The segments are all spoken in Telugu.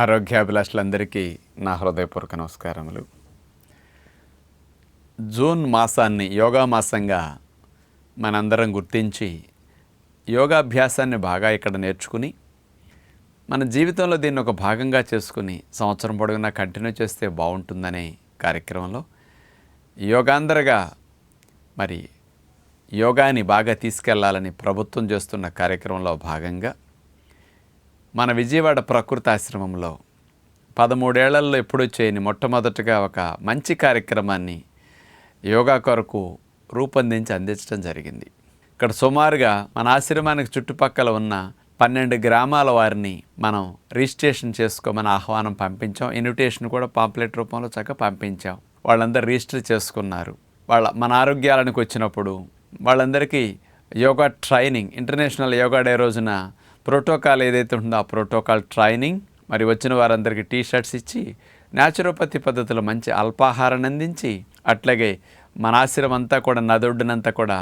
ఆరోగ్యాభిలాషులందరికీ నా హృదయపూర్వక నమస్కారములు. జూన్ మాసాన్ని యోగా మాసంగా మనందరం గుర్తించి యోగాభ్యాసాన్ని బాగా ఇక్కడ నేర్చుకుని మన జీవితంలో దీన్ని ఒక భాగంగా చేసుకుని సంవత్సరం పొడవునా కంటిన్యూ చేస్తే బాగుంటుందనే కార్యక్రమంలో యోగాంధ్రగా మరి యోగాని బాగా తీసుకెళ్ళాలని ప్రభుత్వం చేస్తున్న కార్యక్రమంలో భాగంగా మన విజయవాడ ప్రకృతి ఆశ్రమంలో పదమూడేళ్ళలో ఎప్పుడూ చేయని మొట్టమొదటిగా ఒక మంచి కార్యక్రమాన్ని యోగా కొరకు రూపొందించి అందించడం జరిగింది. ఇక్కడ సుమారుగా మన ఆశ్రమానికి చుట్టుపక్కల ఉన్న పన్నెండు గ్రామాల వారిని మనం రిజిస్ట్రేషన్ చేసుకోమని ఆహ్వానం పంపించాం. ఇన్విటేషన్ కూడా పాంప్లెట్ రూపంలో చక్కగా పంపించాం. వాళ్ళందరూ రిజిస్టర్ చేసుకున్నారు. వాళ్ళ మన ఆరోగ్యాలకు వచ్చినప్పుడు వాళ్ళందరికీ yoga training international yoga day రోజున ప్రోటోకాల్ ఏదైతే ఉందో ఆ ప్రోటోకాల్ ట్రైనింగ్ మరి వచ్చిన వారందరికీ టీ షర్ట్స్ ఇచ్చి న్యాచురోపతి పద్ధతిలో మంచి అల్పాహారాన్ని అందించి అట్లాగే మన ఆశ్రమం అంతా కూడా నదొడ్డునంతా కూడా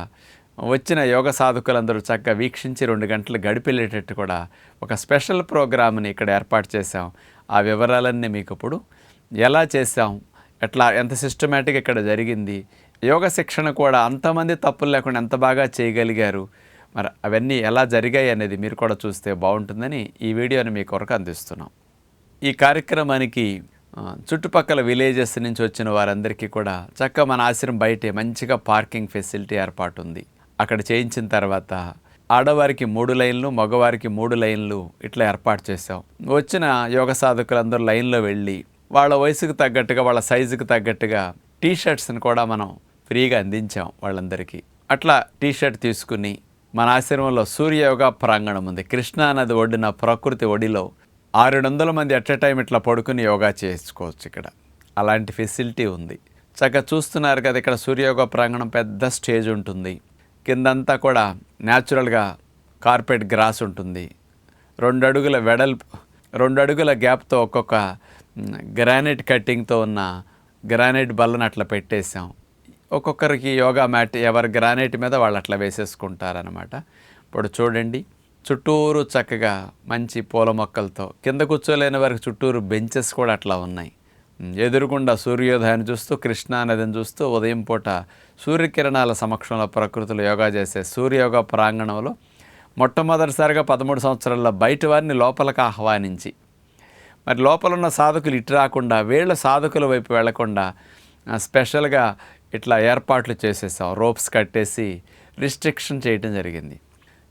వచ్చిన యోగ సాధకులందరూ చక్కగా వీక్షించి రెండు గంటలు గడిపెళ్ళేటట్టు కూడా ఒక స్పెషల్ ప్రోగ్రామ్ని ఇక్కడ ఏర్పాటు చేశాం. ఆ వివరాలన్నీ మీకు ఇప్పుడు ఎలా చేశాం ఎట్లా ఎంత సిస్టమేటిక్ ఇక్కడ జరిగింది యోగ శిక్షణ కూడా అంతమంది తప్పులు లేకుండా ఎంత బాగా చేయగలిగారు మరి అవన్నీ ఎలా జరిగాయి అనేది మీరు కూడా చూస్తే బాగుంటుందని ఈ వీడియోని మీ కొరకు అందిస్తున్నాం. ఈ కార్యక్రమానికి చుట్టుపక్కల విలేజెస్ నుంచి వచ్చిన వారందరికీ కూడా చక్కగా మన ఆశ్రమం బయటే మంచిగా పార్కింగ్ ఫెసిలిటీ ఏర్పాటు ఉంది. అక్కడ చేయించిన తర్వాత ఆడవారికి మూడు లైన్లు మగవారికి మూడు లైన్లు ఇట్లా ఏర్పాటు చేసాం వచ్చిన యోగ సాధకులందరూ లైన్లో వెళ్ళి వాళ్ళ వయసుకు తగ్గట్టుగా వాళ్ళ సైజుకు తగ్గట్టుగా టీ షర్ట్స్ని కూడా మనం ఫ్రీగా అందించాం వాళ్ళందరికీ. అట్లా టీ షర్ట్ తీసుకుని మన ఆశ్రమంలో సూర్యయోగ ప్రాంగణం ఉంది. కృష్ణానది ఒడ్డున ప్రకృతి ఒడిలో ఆరు వందల మంది అట్ ఎ టైం ఇట్లా పడుకుని యోగా చేసుకోవచ్చు ఇక్కడ. అలాంటి ఫెసిలిటీ ఉంది. చక్కగా చూస్తున్నారు కదా ఇక్కడ సూర్యయోగ ప్రాంగణం పెద్ద స్టేజ్ ఉంటుంది. కిందంతా కూడా న్యాచురల్గా కార్పెట్ గ్రాస్ ఉంటుంది. రెండు అడుగుల వెడల్పు రెండు అడుగుల గ్యాప్తో ఒక్కొక్క గ్రానైట్ కట్టింగ్తో ఉన్న గ్రానైట్ బల్లను అట్లా పెట్టేశాం. ఒక్కొక్కరికి యోగా మ్యాట్ ఎవరి గ్రానైట్ మీద వాళ్ళు అట్లా వేసేసుకుంటారనమాట ఇప్పుడు చూడండి చుట్టూరు చక్కగా మంచి పూల మొక్కలతో కింద కూర్చోలేని వారికి చుట్టూరు బెంచెస్ కూడా అట్లా ఉన్నాయి. ఎదురుగుండా సూర్యోదయాన్ని చూస్తూ కృష్ణా నదిని చూస్తూ ఉదయం పూట సూర్యకిరణాల సమక్షంలో ప్రకృతిలో యోగా చేసే సూర్యయోగా ప్రాంగణంలో మొట్టమొదటిసారిగా పదమూడు సంవత్సరాల బయట వారిని లోపలికి ఆహ్వానించి మరి లోపల ఉన్న సాధకులు ఇటు రాకుండా వీళ్ళ సాధకుల వైపు వెళ్ళకుండా స్పెషల్గా ఇట్లా ఏర్పాట్లు చేసేసాం రోప్స్ కట్టేసి రిస్ట్రిక్షన్ చేయటం జరిగింది.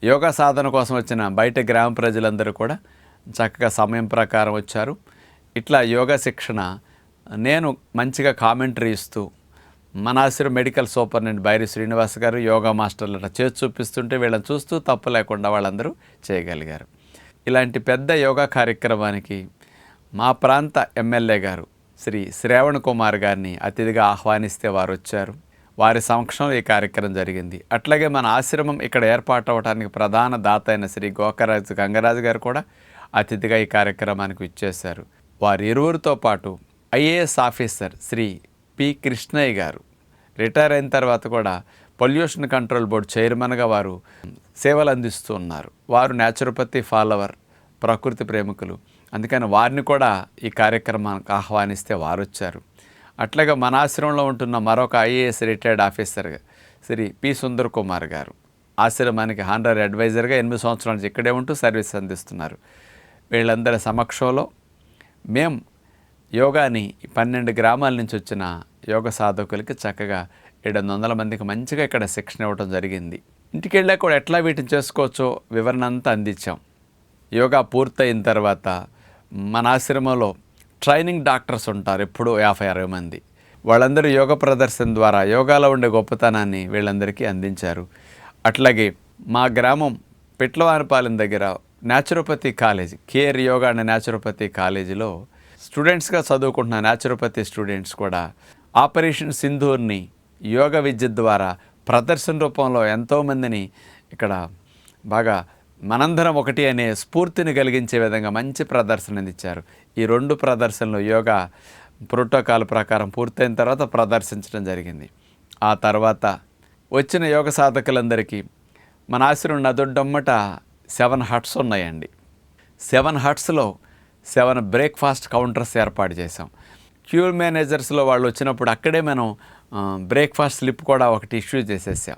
యోగా సాధన కోసం వచ్చిన బయట గ్రామ ప్రజలందరూ కూడా చక్కగా సమయం ప్రకారం వచ్చారు. ఇట్లా యోగా శిక్షణ నేను మంచిగా కామెంటరీ ఇస్తూ మన ఆశ్రమం మెడికల్ సూపరింటెండెంట్ బైరి శ్రీనివాస్ గారు యోగా మాస్టర్లు చేతి చేసి చూపిస్తుంటే వీళ్ళని చూస్తూ తప్పు లేకుండా వాళ్ళందరూ చేయగలిగారు. ఇలాంటి పెద్ద యోగా కార్యక్రమానికి మా ప్రాంత ఎమ్మెల్యే గారు శ్రీ శ్రావణ్ కుమార్ గారిని అతిథిగా ఆహ్వానిస్తే వారు వచ్చారు. వారి సమక్షంలో ఈ కార్యక్రమం జరిగింది. అట్లాగే మన ఆశ్రమం ఇక్కడ ఏర్పాటు అవడానికి ప్రధాన దాత అయిన శ్రీ గోకరాజు గంగరాజు గారు కూడా అతిథిగా ఈ కార్యక్రమానికి ఇచ్చేశారు వారి ఇరువురితో పాటు IAS officer Shri P Krishnaiah garu retire అయిన తర్వాత కూడా పొల్యూషన్ కంట్రోల్ బోర్డు చైర్మన్గా వారు సేవలు అందిస్తూ ఉన్నారు. వారు న్యాచురోపతి ఫాలోవర్ ప్రకృతి ప్రేమికులు. అందుకని వారిని కూడా ఈ కార్యక్రమానికి ఆహ్వానిస్తే వారు వచ్చారు అట్లాగే మన ఆశ్రమంలో ఉంటున్న మరొక IAS retired officer Shri P Sundar Kumar garu ఆశ్రమానికి హానరీ అడ్వైజర్గా ఎనిమిది సంవత్సరాల నుంచి ఇక్కడే ఉంటూ సర్వీస్ అందిస్తున్నారు. వీళ్ళందరి సమక్షంలో మేం యోగాని పన్నెండు గ్రామాల నుంచి వచ్చిన యోగ సాధకులకి చక్కగా ఏడు వందల మందికి మంచిగా ఇక్కడ శిక్షణ ఇవ్వడం జరిగింది. ఇంటికి వెళ్ళాక కూడా ఎట్లా వీటిని చేసుకోవచ్చో వివరణ అంతా అందించాం. యోగా పూర్తయిన తర్వాత మన ఆశ్రమంలో ట్రైనింగ్ డాక్టర్స్ ఉంటారు ఎప్పుడూ యాభై అరవై మంది. వాళ్ళందరూ యోగ ప్రదర్శన ద్వారా యోగాలో ఉండే గొప్పతనాన్ని వీళ్ళందరికీ అందించారు. అట్లాగే మా గ్రామం పిట్లవారిపాలెం దగ్గర న్యాచురోపతి కాలేజ్ కేఆర్ యోగా అనే న్యాచురోపతి కాలేజీలో స్టూడెంట్స్గా చదువుకుంటున్న న్యాచురోపతి స్టూడెంట్స్ కూడా ఆపరేషన్ సింధూర్ని యోగ విద్య ద్వారా ప్రదర్శన రూపంలో ఎంతోమందిని ఇక్కడ బాగా మనందరం ఒకటి అనే స్ఫూర్తిని కలిగించే విధంగా మంచి ప్రదర్శన ఇచ్చారు ఈ రెండు ప్రదర్శనలు యోగా ప్రోటోకాల్ ప్రకారం పూర్తయిన తర్వాత ప్రదర్శించడం జరిగింది. ఆ తర్వాత వచ్చిన యోగ సాధకులందరికీ మన ఆశ్రమం నదొడ్డమ్మట సెవెన్ హట్స్ ఉన్నాయండి. సెవెన్ హట్స్లో సెవెన్ బ్రేక్ఫాస్ట్ కౌంటర్స్ ఏర్పాటు చేసాం క్యూ మేనేజర్స్లో వాళ్ళు వచ్చినప్పుడు అక్కడే మనం బ్రేక్ఫాస్ట్ స్లిప్ కూడా ఒకటి ఇష్యూ చేసేసాం.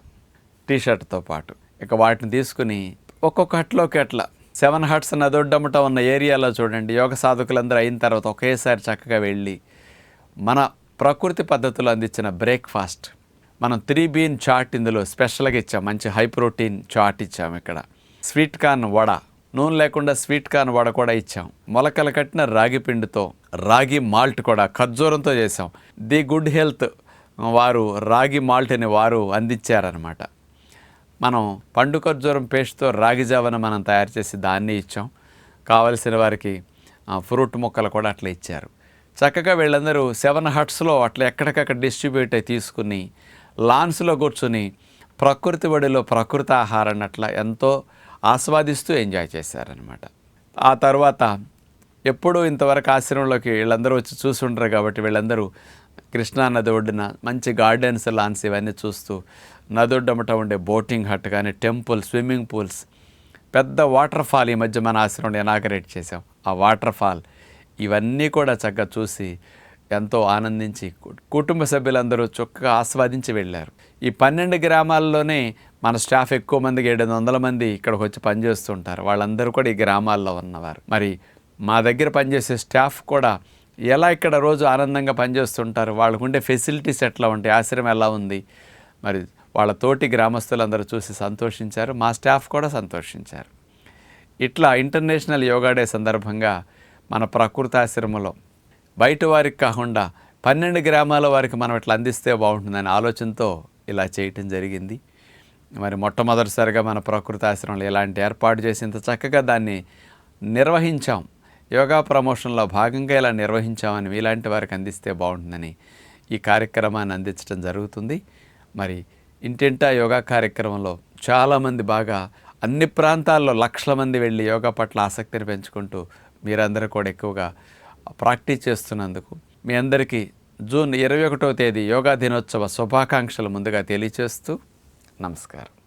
టీషర్ట్తో పాటు. ఇక వాటిని తీసుకుని ఒక్కొక్క హట్లోకి అట్లా. సెవెన్ హట్స్ నదొడ్డముట ఉన్న ఏరియాలో చూడండి. యోగ సాధకులందరూ అయిన తర్వాత ఒకేసారి చక్కగా వెళ్ళి మన ప్రకృతి పద్ధతులు అందించిన బ్రేక్ఫాస్ట్. మనం త్రీ బీన్ చాట్ ఇందులో స్పెషల్గా ఇచ్చాం. మంచి హై ప్రోటీన్ చాట్ ఇచ్చాం ఇక్కడ. Sweet corn vada. నూనె లేకుండా స్వీట్ కార్న్ వడ కూడా ఇచ్చాం. మొలకలు కట్టిన రాగి పిండితో రాగి మాల్ట్ కూడా ఖర్జూరంతో చేసాం ది గుడ్ హెల్త్ వారు రాగి మాల్ట్ని వారు అందించారనమాట మనం పండు ఖర్జూరం పేస్ట్తో రాగి జావను మనం తయారు చేసి దాన్ని ఇచ్చాం. కావలసిన వారికి ఫ్రూట్ మొక్కలు కూడా అట్లా ఇచ్చారు. చక్కగా వీళ్ళందరూ సెవెన్ హట్స్లో అట్లా ఎక్కడికక్కడ డిస్ట్రిబ్యూట్ అయి తీసుకుని లాన్స్లో కూర్చుని ప్రకృతి ఒడిలో ప్రకృతి ఆహారాన్ని అట్లా ఎంతో ఆస్వాదిస్తూ ఎంజాయ్ చేశారనమాట ఆ తర్వాత ఎప్పుడూ ఇంతవరకు ఆశ్రమంలోకి వీళ్ళందరూ వచ్చి చూసుంటారు కాబట్టి వీళ్ళందరూ కృష్ణా నది ఒడ్డున మంచి గార్డెన్స్ లాన్స్ ఇవన్నీ చూస్తూ నది ఒడ్డమట ఉండే బోటింగ్ హట్ కానీ టెంపుల్ స్విమ్మింగ్ పూల్స్ పెద్ద వాటర్ ఫాల్ ఈ మధ్య మన ఆశ్రమంలో ఇనాగరేట్ చేసాం ఆ వాటర్ ఫాల్ ఇవన్నీ కూడా చక్కగా చూసి ఎంతో ఆనందించి కుటుంబ సభ్యులందరూ చక్కగా ఆస్వాదించి వెళ్ళారు. ఈ పన్నెండు గ్రామాల్లోనే మన స్టాఫ్ ఎక్కువ మందికి ఏడు వందల మంది ఇక్కడికి వచ్చి పనిచేస్తుంటారు వాళ్ళందరూ కూడా ఈ గ్రామాల్లో ఉన్నవారు. మరి మా దగ్గర పనిచేసే స్టాఫ్ కూడా ఎలా ఇక్కడ రోజు ఆనందంగా పనిచేస్తుంటారు? వాళ్ళకు ఉండే ఫెసిలిటీస్ ఎట్లా ఉంటాయి? ఆశ్రమం ఎలా ఉంది? మరి వాళ్ళ తోటి గ్రామస్తులందరూ చూసి సంతోషించారు. మా స్టాఫ్ కూడా సంతోషించారు. ఇట్లా ఇంటర్నేషనల్ యోగా డే సందర్భంగా మన ప్రకృతి ఆశ్రమంలో బయట వారికి కాకుండా పన్నెండు గ్రామాల వారికి మనం ఇట్లా అందిస్తే బాగుంటుందనే ఆలోచనతో ఇలా చేయటం జరిగింది. మరి మొట్టమొదటిసారిగా మన ప్రకృతి ఆశ్రమంలో ఇలాంటి ఏర్పాటు చేసి ఇంత చక్కగా దాన్ని నిర్వహించాం. యోగా ప్రమోషన్లో భాగంగా ఇలా నిర్వహించామని మీలాంటి వారికి అందిస్తే బాగుంటుందని ఈ కార్యక్రమాన్ని అందించడం జరుగుతుంది. మరి ఇంటింటా యోగా కార్యక్రమంలో చాలామంది బాగా అన్ని ప్రాంతాల్లో లక్షల మంది వెళ్ళి యోగా పట్ల ఆసక్తిని పెంచుకుంటూ మీరందరూ కూడా ఎక్కువగా ప్రాక్టీస్ చేస్తున్నందుకు మీ అందరికీ జూన్ ఇరవై ఒకటవ తేదీ యోగా దినోత్సవ శుభాకాంక్షలు ముందుగా తెలియచేస్తూ నమస్కారం.